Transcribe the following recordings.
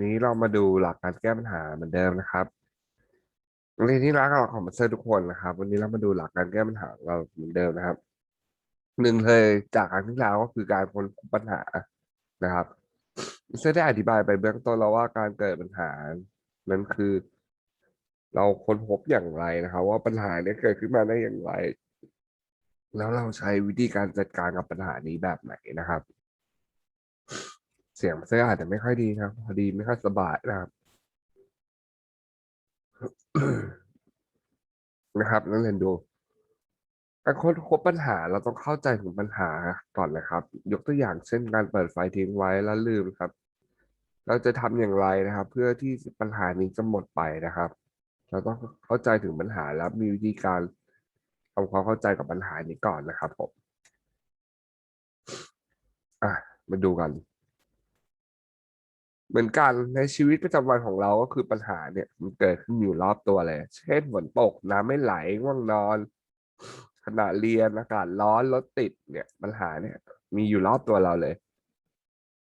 นี้เรามาดูหลักการแก้ปัญหาเหมือนเดิมนะครับนักเรียนที่รักของมาสเตอร์ทุกคนนะครับ วันนี้เรามาดูหลักการแก้ปัญหาเราเหมือนเดิมนะครับหนึ่งเลยจากครั้งที่แล้วก็คือการค้นพบปัญหานะครับเตอร์ได้อธิบายไปเบื้องต้นแล้วว่าการเกิดปัญหา นั้นคือ เราค้นพบอย่างไรนะครับ ว่าปัญหาเนี้เกิดขึ้นมาได้อย่างไร แล้วเราใช้วิธีการจัดการกับปัญหานี้แบบไหนนะครับ เสียงเสื้ออาจจะไม่ค่อยดีนะครับ พอดีไม่ค่อยสบายนะครับ นะครับนักเรียนดูการค้นพบปัญหาเราต้องเข้าใจถึงปัญหาก่อนนะครับ ยกตัวอย่างเช่นการเปิดไฟทิ้งไว้แล้วลืมครับ เราจะทำอย่างไรนะครับ เพื่อที่ปัญหานี้จะหมดไปนะครับ เราต้องเข้าใจถึงปัญหาแล้วมีวิธีการทำความเข้าใจกับปัญหานี้ก่อนนะครับผมอะมาดูกัน เหมือนกันในชีวิตประจำวันของเราก็คือปัญหาเนี่ยมันเกิดขึ้นอยู่รอบตัวเลย เช่นฝนตกน้ำไม่ไหลง่วงนอน ขณะเรียนอากาศร้อนรถติดเนี่ยปัญหาเนี่ย มีอยู่รอบตัวเราเลย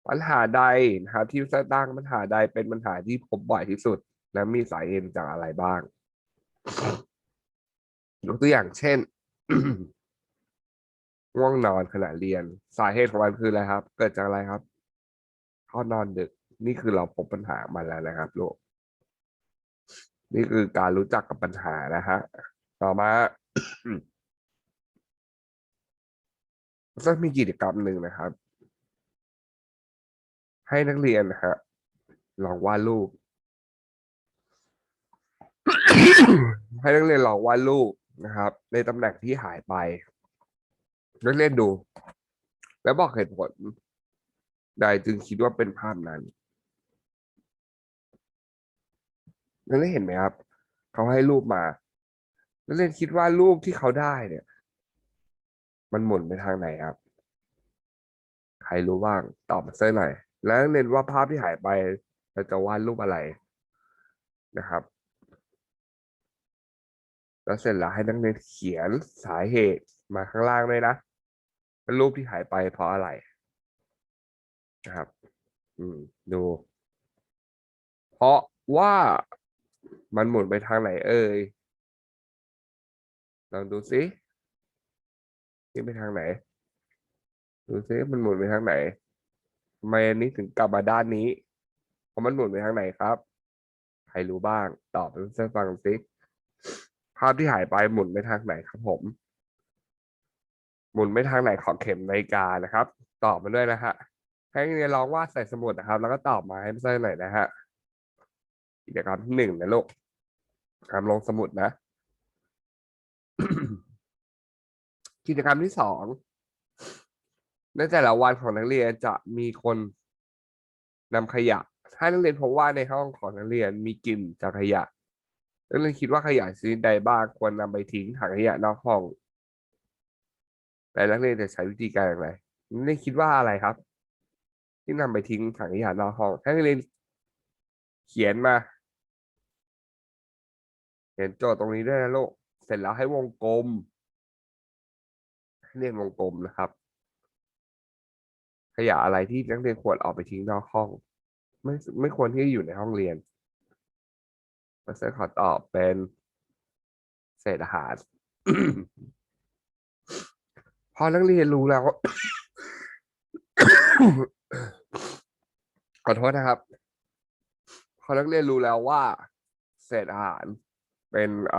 ปัญหาใดนะครับที่สร้างปัญหาใดเป็นปัญหาที่พบบ่อยที่สุด และมีสาเหตุจากอะไรบ้างยกตัวอย่างเช่นง่วงนอนขณะเรียน สาเหตุของมันคืออะไรครับ เกิดจากอะไรครับเข้านอนดึก นี่คือเราพบปัญหามาแล้วนะครับลูกนี่คือการรู้จักกับปัญหานะฮะต่อมาก็มีกิจกรรมหนึ่งนะครับ ให้นักเรียนนะฮะลองวาดรูปให้นักเรียนลองวาดรูปนะครับ ในตำแหน่งที่หายไปนักเรียนดู แล้วบอกเหตุผลใดจึงคิดว่าเป็นภาพนั้น นักเรียนเห็นไหมครับ เขาให้รูปมานักเรียนคิดว่ารูปที่เขาได้เนี่ย มันหมุนไปทางไหนครับ ใครรู้บ้างตอบมาเส้หน่อย แล้วเรียนว่าภาพที่หายไปเราจะวาดรูปอะไรนะครับ แล้วเสร็จแล้วให้นักเรียนเขียนสาเหตุมาข้างล่างด้วยนะเป็นรูปที่หายไปเพราะอะไรนะครับ อืม ดู เพราะว่า มันหมุนไปทางไหนเอ่ย ลองดูสินี่ไปทางไหน ดูสิมันหมุนไปทางไหนทำไมอันนี้ถึงกลับมาด้านนี้ เพราะมันหมุนไปทางไหนครับ ใครรู้บ้าง ตอบเป็นเส้นฟังสิภาพที่หายไปหมุนไปทางไหนครับผม หมุนไปทางไหนของเข็มนาฬิกานะครับ ตอบมาด้วยนะฮะ ให้เรียนลองวาดใส่สมุดนะครับ แล้วก็ตอบมาให้เส้นหน่อยนะฮะกิจกรรมที่หนึ่งนะลูก ทำลงสมุดนะ กิจกรรมที่สองในแต่ละวันของนักเรียนจะมีคนนำขยะ ถ้านักเรียนพบว่าในห้องของนักเรียนมีกลิ่นจากขยะนักเรียนคิดว่าขยะชนิดใดบ้างควรนำไปทิ้งถังขยะนอกห้องแต่นักเรียนจะใช้วิธีการอย่างไรนักเรียนคิดว่าอะไรครับ ที่นำไปทิ้งถังขยะนอกห้องให้นักเรียนเขียนมา เขียนโจทย์ตรงนี้ด้นะลูก เสร็จแล้วให้วงกลม เรียนวงกลมนะครับ ขยะอะไรที่นักเรียนควรออกไปทิ้งนอกห้อง ไม่ไม่ควรที่จะอยู่ในห้องเรียนมาเซอร์ขอตอบเป็นเศษอาหารพอนักเรียนรู้แล้ว ขอโทษนะครับ พอนักเรียนรู้แล้วว่า เศษอาหาร เป็นอ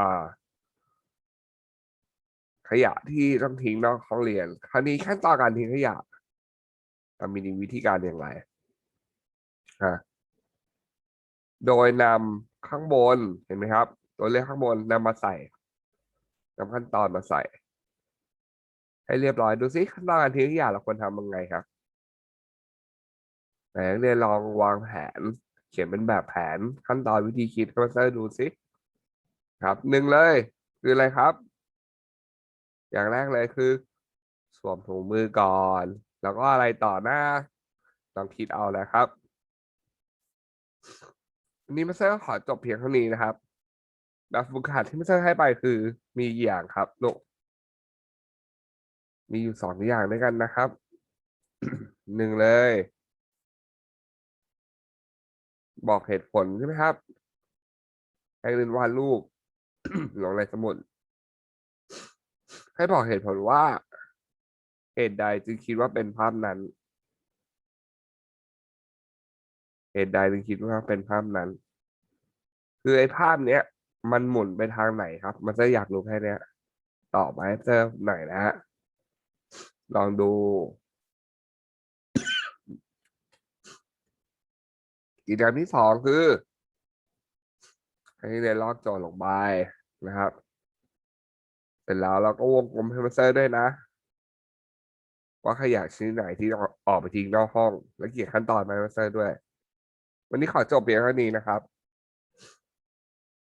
ขยะที่ต้องทิ้งนอกห้องเรียน คราวนี้ขั้นตอนการทิ้งขยะมีวิธีการอย่างไรฮะโดยนำข้างบนเห็นไหมครับ ตัวเลขข้างบนนำมาใส่นำขั้นตอนมาใส่ ให้เรียบร้อยดูซิขั้นตอนการทิ้งขยะเราควรทำยังไงครับไหนเรียนลองวางแผน เขียนเป็นแบบแผนขั้นตอนวิธีคิดให้มาเซอร์ดูซิ ครับหนึ่งเลยคืออะไรครับ อย่างแรกเลยคือ สวมถุงมือก่อน แล้วก็อะไรต่อหน้าลองคิดเอานะครับวันนี้มาเซอร์ขอจบเพียงเท่านี้นะครับแบบฝึกหัดที่มาเซอร์ให้ไปคือมีอย่างครับลูกมีอยู่สองอย่างด้วยกันนะครับหนึ่งเลย บอกเหตุผลใช่ไหมครับให้เรียนวาดรูป ลงในสมุดให้บอกเหตุผลว่า เหตุใดจึงคิดว่าเป็นภาพนั้น เหตุใดจึงคิดว่าเป็นภาพนั้น คือไอ้ภาพเนี้ย มันหมุนไปทางไหนครับ มันจะอยากรู้แค่เนี้ยตอบมาให้เจอหน่อยนะฮะลองดูกิจกรรมที่สองคือ ให้เรียนลอกโจทย์ลงไปนะครับ เสร็จแล้วเราก็วงกลมให้มันเซอร์ด้วยนะ ว่าขยะชนิดไหนที่อออกไปทิ้งนอกห้อง และเกี่ยนขั้นตอนมาให้มันเซอร์ด้วย วันนี้ขอจบเพียงเท่านี้นะครับ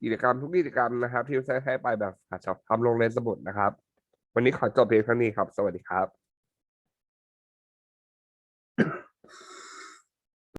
กิจกรรมทุกกิจกรรมนะครับ ที่เซอร์ให้ไปแบบทำลงในสมุดนะครับ วันนี้ขอจบเพียงเท่านี้ครับ สวัสดีครับ